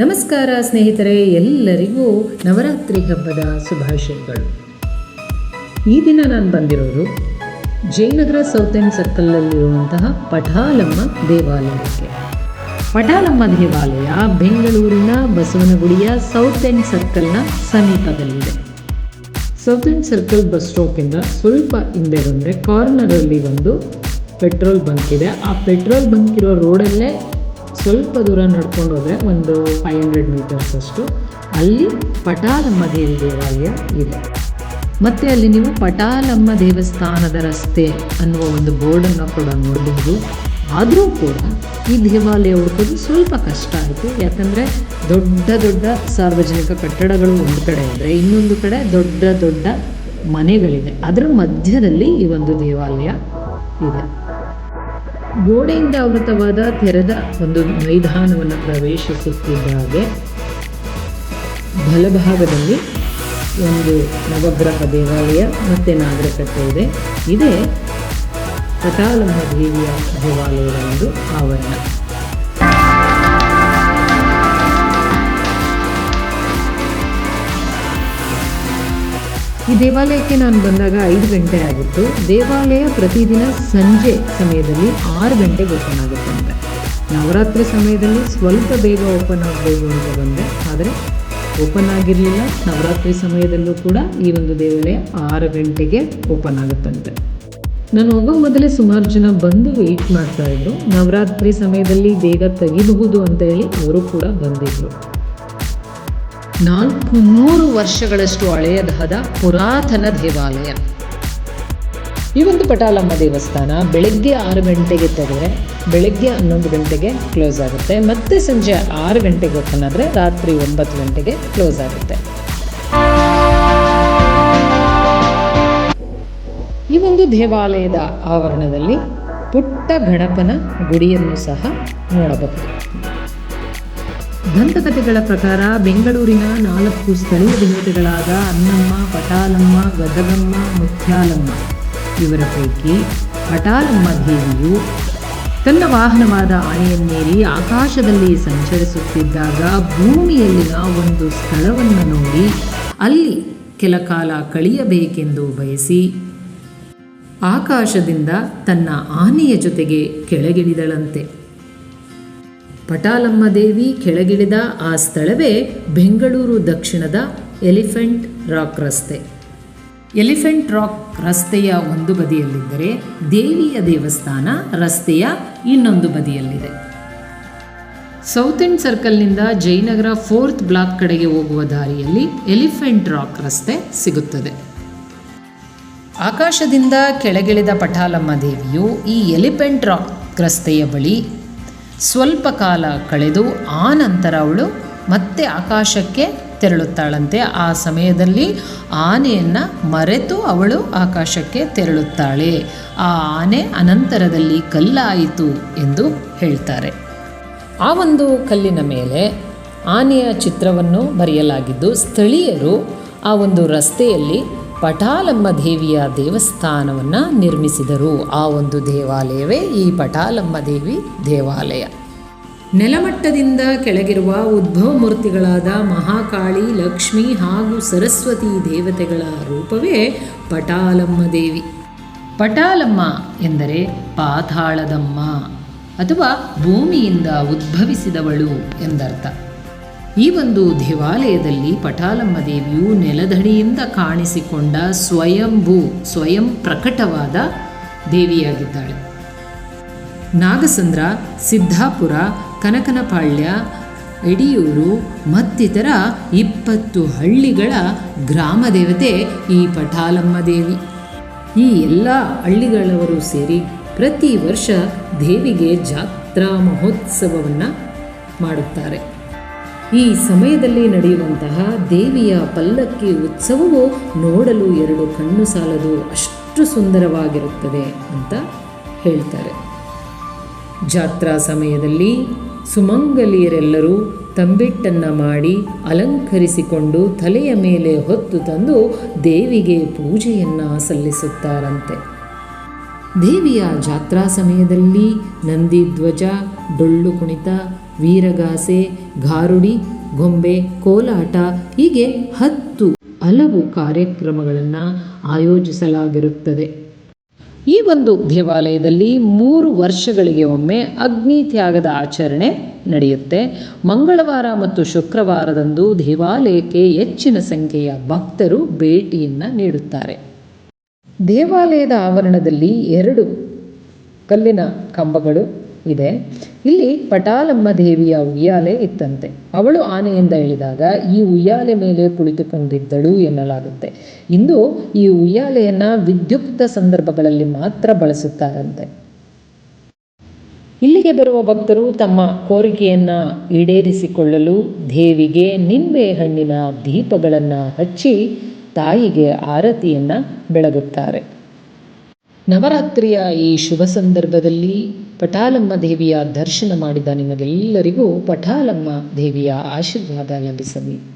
ನಮಸ್ಕಾರ ಸ್ನೇಹಿತರೆ, ಎಲ್ಲರಿಗೂ ನವರಾತ್ರಿ ಹಬ್ಬದ ಶುಭಾಶಯಗಳು. ಈ ದಿನ ನಾನು ಬಂದಿರೋದು ಜಯನಗರ ಸೌತ್ ಎಂಡ್ ಸರ್ಕಲ್ನಲ್ಲಿರುವಂತಹ ಪಠಾಲಮ್ಮ ದೇವಾಲಯಕ್ಕೆ. ಪಠಾಲಮ್ಮ ದೇವಾಲಯ ಬೆಂಗಳೂರಿನ ಬಸವನಗುಡಿಯ ಸೌತ್ ಎಂಡ್ ಸರ್ಕಲ್ನ ಸಮೀಪದಲ್ಲಿದೆ. ಸೌತ್ ಎಂಡ್ ಸರ್ಕಲ್ ಬಸ್ ಸ್ಟಾಪಿಂದ ಸ್ವಲ್ಪ ಹಿಂದೆ ಬಂದರೆ ಕಾರ್ನರಲ್ಲಿ ಒಂದು ಪೆಟ್ರೋಲ್ ಬಂಕ್ ಇದೆ. ಆ ಪೆಟ್ರೋಲ್ ಬಂಕ್ ಇರೋ ರೋಡಲ್ಲೇ ಸ್ವಲ್ಪ ದೂರ ನಡ್ಕೊಂಡು ಹೋದರೆ ಒಂದು ಫೈವ್ ಹಂಡ್ರೆಡ್ ಮೀಟರ್ಸ್ ಅಷ್ಟು, ಅಲ್ಲಿ ಪಟಾಲಮ್ಮ ದೇವಿ ದೇವಾಲಯ ಇದೆ. ಮತ್ತು ಅಲ್ಲಿ ನೀವು ಪಟಾಲಮ್ಮ ದೇವಸ್ಥಾನದ ರಸ್ತೆ ಅನ್ನುವ ಒಂದು ಬೋರ್ಡನ್ನು ಕೂಡ ನೋಡಬಹುದು ಆದರೂ ಕೂಡ ಈ ದೇವಾಲಯ ಹುಡುಕೋದು ಸ್ವಲ್ಪ ಕಷ್ಟ ಆಯಿತು. ಯಾಕಂದರೆ ದೊಡ್ಡ ದೊಡ್ಡ ಸಾರ್ವಜನಿಕ ಕಟ್ಟಡಗಳು ಒಂದು ಕಡೆ ಇದ್ದರೆ ಇನ್ನೊಂದು ಕಡೆ ದೊಡ್ಡ ದೊಡ್ಡ ಮನೆಗಳಿದೆ. ಅದರ ಮಧ್ಯದಲ್ಲಿ ಈ ಒಂದು ದೇವಾಲಯ ಇದೆ. ಗೋಡೆಯಿಂದ ಆವೃತವಾದ ತೆರೆದ ಒಂದು ಮೈದಾನವನ್ನು ಪ್ರವೇಶಿಸುತ್ತಿದ್ದ ಹಾಗೆ ಬಲಭಾಗದಲ್ಲಿ ಒಂದು ನವಗ್ರಹ ದೇವಾಲಯ ಮತ್ತು ನಾಗರಕಟ್ಟೆ ಇದೆ. ಇದೇ ಕಟಾಲಮ್ಮ ದೇವಿಯ ದೇವಾಲಯದ ಒಂದು ಆವರಣ. ಈ ದೇವಾಲಯಕ್ಕೆ ನಾನು ಬಂದಾಗ ಐದು ಗಂಟೆ ಆಗಿತ್ತು. ದೇವಾಲಯ ಪ್ರತಿದಿನ ಸಂಜೆ ಸಮಯದಲ್ಲಿ ಆರು ಗಂಟೆಗೆ ಓಪನ್ ಆಗುತ್ತೆ ಅಂತ. ನವರಾತ್ರಿ ಸಮಯದಲ್ಲಿ ಸ್ವಲ್ಪ ಬೇಗ ಓಪನ್ ಆಗಬೇಕು ಅಂತ ಬಂದೆ. ಆದರೆ ಓಪನ್ ಆಗಿರಲಿಲ್ಲ. ನವರಾತ್ರಿ ಸಮಯದಲ್ಲೂ ಕೂಡ ಈ ಒಂದು ದೇವಾಲಯ ಆರು ಗಂಟೆಗೆ ಓಪನ್ ಆಗುತ್ತಂತೆ. ನಾನು ಹೋಗೋ ಮೊದಲೇ ಸುಮಾರು ಜನ ಬಂದು ವೆಯ್ಟ್ ಮಾಡ್ತಾ ಇದ್ರು. ನವರಾತ್ರಿ ಸಮಯದಲ್ಲಿ ಬೇಗ ತೆಗಿಬಹುದು ಅಂತ ಹೇಳಿ ಅವರು ಕೂಡ ಬಂದಿದ್ರು. ನಾಲ್ಕು ನೂರು ವರ್ಷಗಳಷ್ಟು ಹಳೆಯದಾದ ಪುರಾತನ ದೇವಾಲಯ. ಈ ಒಂದು ಪಟಾಲಮ್ಮ ದೇವಸ್ಥಾನ ಬೆಳಗ್ಗೆ ಆರು ಗಂಟೆಗೆ ತೆಗೆದರೆ ಬೆಳಗ್ಗೆ ಹನ್ನೊಂದು ಗಂಟೆಗೆ ಕ್ಲೋಸ್ ಆಗುತ್ತೆ. ಮತ್ತೆ ಸಂಜೆ ಆರು ಗಂಟೆಗೆ ಓಪನ್ ಆದರೆ ರಾತ್ರಿ ಒಂಬತ್ತು ಗಂಟೆಗೆ ಕ್ಲೋಸ್ ಆಗುತ್ತೆ. ಈ ಒಂದು ದೇವಾಲಯದ ಆವರಣದಲ್ಲಿ ಪುಟ್ಟ ಗಣಪನ ಗುಡಿಯನ್ನು ಸಹ ನೋಡಬಹುದು. ದಂತಕಥೆಗಳ ಪ್ರಕಾರ ಬೆಂಗಳೂರಿನ ನಾಲ್ಕು ಸ್ಥಳೀಯ ದೇವತೆಗಳಾದ ಅನ್ನಮ್ಮ ಪಟಾಲಮ್ಮ, ಗದಗಮ್ಮ ಮುತ್ಯಾಲಮ್ಮ ಇವರ ಪೈಕಿ ಪಟಾಲಮ್ಮ ದೇವಿಯು ತನ್ನ ವಾಹನವಾದ ಆನೆಯನ್ನೇರಿ ಆಕಾಶದಲ್ಲಿ ಸಂಚರಿಸುತ್ತಿದ್ದಾಗ ಭೂಮಿಯಲ್ಲಿನ ಒಂದು ಸ್ಥಳವನ್ನು ನೋಡಿ ಅಲ್ಲಿ ಕೆಲ ಕಾಲ ಕಳೆಯಬೇಕೆಂದು ಬಯಸಿ ಆಕಾಶದಿಂದ ತನ್ನ ಆನೆಯ ಜೊತೆಗೆ ಕೆಳಗಿಳಿದಳಂತೆ. ಪಟಾಲಮ್ಮ ದೇವಿ ಕೆಳಗಿಳಿದ ಆ ಸ್ಥಳವೇ ಬೆಂಗಳೂರು ದಕ್ಷಿಣದ ಎಲಿಫೆಂಟ್ ರಾಕ್ ರಸ್ತೆ. ಎಲಿಫೆಂಟ್ ರಾಕ್ ರಸ್ತೆಯ ಒಂದು ಬದಿಯಲ್ಲಿದ್ದರೆ ದೇವಿಯ ದೇವಸ್ಥಾನ, ರಸ್ತೆಯ ಇನ್ನೊಂದು ಬದಿಯಲ್ಲಿದೆ. ಸೌತ್ ಎಂಡ್ ಸರ್ಕಲ್ನಿಂದ ಜಯನಗರ ಫೋರ್ತ್ ಬ್ಲಾಕ್ ಕಡೆಗೆ ಹೋಗುವ ದಾರಿಯಲ್ಲಿ ಎಲಿಫೆಂಟ್ ರಾಕ್ ರಸ್ತೆ ಸಿಗುತ್ತದೆ. ಆಕಾಶದಿಂದ ಕೆಳಗಿಳಿದ ಪಟಾಲಮ್ಮ ದೇವಿಯು ಈ ಎಲಿಫೆಂಟ್ ರಾಕ್ ರಸ್ತೆಯ ಬಳಿ ಸ್ವಲ್ಪ ಕಾಲ ಕಳೆದು ಆ ನಂತರ ಅವಳು ಮತ್ತೆ ಆಕಾಶಕ್ಕೆ ತೆರಳುತ್ತಾಳಂತೆ. ಆ ಸಮಯದಲ್ಲಿ ಆನೆಯನ್ನು ಮರೆತು ಅವಳು ಆಕಾಶಕ್ಕೆ ತೆರಳುತ್ತಾಳೆ. ಆ ಆನೆ ಅನಂತರದಲ್ಲಿ ಕಲ್ಲಾಯಿತು ಎಂದು ಹೇಳ್ತಾರೆ. ಆ ಒಂದು ಕಲ್ಲಿನ ಮೇಲೆ ಆನೆಯ ಚಿತ್ರವನ್ನು ಬರೆಯಲಾಗಿದ್ದು, ಸ್ಥಳೀಯರು ಆ ಒಂದು ರಸ್ತೆಯಲ್ಲಿ ಪಟಾಲಮ್ಮ ದೇವಿಯ ದೇವಸ್ಥಾನವನ್ನು ನಿರ್ಮಿಸಿದರು. ಆ ಒಂದು ದೇವಾಲಯವೇ ಈ ಪಟಾಲಮ್ಮ ದೇವಿ ದೇವಾಲಯ. ನೆಲಮಟ್ಟದಿಂದ ಕೆಳಗಿರುವ ಉದ್ಭವ ಮೂರ್ತಿಗಳಾದ ಮಹಾಕಾಳಿ, ಲಕ್ಷ್ಮಿ ಹಾಗೂ ಸರಸ್ವತಿ ದೇವತೆಗಳ ರೂಪವೇ ಪಟಾಲಮ್ಮ ದೇವಿ ಪಟಾಲಮ್ಮ ಎಂದರೆ ಪಾತಾಳದಮ್ಮ ಅಥವಾ ಭೂಮಿಯಿಂದ ಉದ್ಭವಿಸಿದವಳು ಎಂದರ್ಥ. ಈ ಒಂದು ದೇವಾಲಯದಲ್ಲಿ ಪಟಾಲಮ್ಮ ದೇವಿಯು ನೆಲದಡಿಯಿಂದ ಕಾಣಿಸಿಕೊಂಡ ಸ್ವಯಂಭೂ, ಸ್ವಯಂ ಪ್ರಕಟವಾದ ದೇವಿಯಾಗಿದ್ದಾಳೆ. ನಾಗಸಂದ್ರ ಸಿದ್ದಾಪುರ ಕನಕನಪಾಳ್ಯ, ಎಡಿಯೂರು ಮತ್ತಿತರ ಇಪ್ಪತ್ತು ಹಳ್ಳಿಗಳ ಗ್ರಾಮ ದೇವತೆ ಈ ಪಟಾಲಮ್ಮ ದೇವಿ. ಈ ಎಲ್ಲ ಹಳ್ಳಿಗಳವರು ಸೇರಿ ಪ್ರತಿ ವರ್ಷ ದೇವಿಗೆ ಜಾತ್ರಾ ಮಹೋತ್ಸವವನ್ನು ಮಾಡುತ್ತಾರೆ. ಈ ಸಮಯದಲ್ಲಿ ನಡೆಯುವಂತಹ ದೇವಿಯ ಪಲ್ಲಕ್ಕಿ ಉತ್ಸವವು ನೋಡಲು ಎರಡು ಕಣ್ಣು ಸಾಲದು ಅಷ್ಟು ಸುಂದರವಾಗಿರುತ್ತದೆ ಅಂತ ಹೇಳ್ತಾರೆ. ಜಾತ್ರಾ ಸಮಯದಲ್ಲಿ ಸುಮಂಗಲಿಯರೆಲ್ಲರೂ ತಂಬಿಟ್ಟನ್ನು ಮಾಡಿ ಅಲಂಕರಿಸಿಕೊಂಡು ತಲೆಯ ಮೇಲೆ ಹೊತ್ತು ತಂದು ದೇವಿಗೆ ಪೂಜೆಯನ್ನು ಸಲ್ಲಿಸುತ್ತಾರಂತೆ. ದೇವಿಯ ಜಾತ್ರಾ ಸಮಯದಲ್ಲಿ ನಂದಿಧ್ವಜ ಡೊಳ್ಳು ಕುಣಿತ ವೀರಗಾಸೆ, ಗಾರುಡಿ, ಗೊಂಬೆ, ಕೋಲಾಟ ಹೀಗೆ ಹತ್ತು ಹಲವು ಕಾರ್ಯಕ್ರಮಗಳನ್ನು ಆಯೋಜಿಸಲಾಗಿರುತ್ತದೆ. ಈ ಒಂದು ದೇವಾಲಯದಲ್ಲಿ ಮೂರು ವರ್ಷಗಳಿಗೆ ಒಮ್ಮೆ ಅಗ್ನಿ ತ್ಯಾಗದ ಆಚರಣೆ ನಡೆಯುತ್ತೆ. ಮಂಗಳವಾರ ಮತ್ತು ಶುಕ್ರವಾರದಂದು ದೇವಾಲಯಕ್ಕೆ ಹೆಚ್ಚಿನ ಸಂಖ್ಯೆಯ ಭಕ್ತರು ಭೇಟಿಯನ್ನು ನೀಡುತ್ತಾರೆ. ದೇವಾಲಯದ ಆವರಣದಲ್ಲಿ ಎರಡು ಕಲ್ಲಿನ ಕಂಬಗಳು ಇದೆ. ಇಲ್ಲಿ ಪಟಾಲಮ್ಮ ದೇವಿಯ ಉಯ್ಯಾಲೆ ಇತ್ತಂತೆ. ಅವಳು ಆನೆಯಿಂದ ಇಳಿದಾಗ ಈ ಉಯ್ಯಾಲೆ ಮೇಲೆ ಕುಳಿತುಕೊಂಡಿದ್ದಳು ಎನ್ನಲಾಗುತ್ತೆ. ಇಂದು ಈ ಉಯ್ಯಾಲೆಯನ್ನು ವಿದ್ಯುಕ್ತ ಸಂದರ್ಭಗಳಲ್ಲಿ ಮಾತ್ರ ಬಳಸುತ್ತಾರಂತೆ. ಇಲ್ಲಿಗೆ ಬರುವ ಭಕ್ತರು ತಮ್ಮ ಕೋರಿಕೆಯನ್ನು ಈಡೇರಿಸಿಕೊಳ್ಳಲು ದೇವಿಗೆ ನಿಂಬೆ ಹಣ್ಣಿನ ದೀಪಗಳನ್ನು ಹಚ್ಚಿ ತಾಯಿಗೆ ಆರತಿಯನ್ನು ಬೆಳಗುತ್ತಾರೆ. ನವರಾತ್ರಿಯ ಈ ಶುಭ ಸಂದರ್ಭದಲ್ಲಿ ಪಟಾಲಮ್ಮ ದೇವಿಯ ದರ್ಶನ ಮಾಡಿದ ನಿಮಗೆಲ್ಲರಿಗೂ ಪಟಾಲಮ್ಮ ದೇವಿಯ ಆಶೀರ್ವಾದ ಲಭಿಸಲಿ.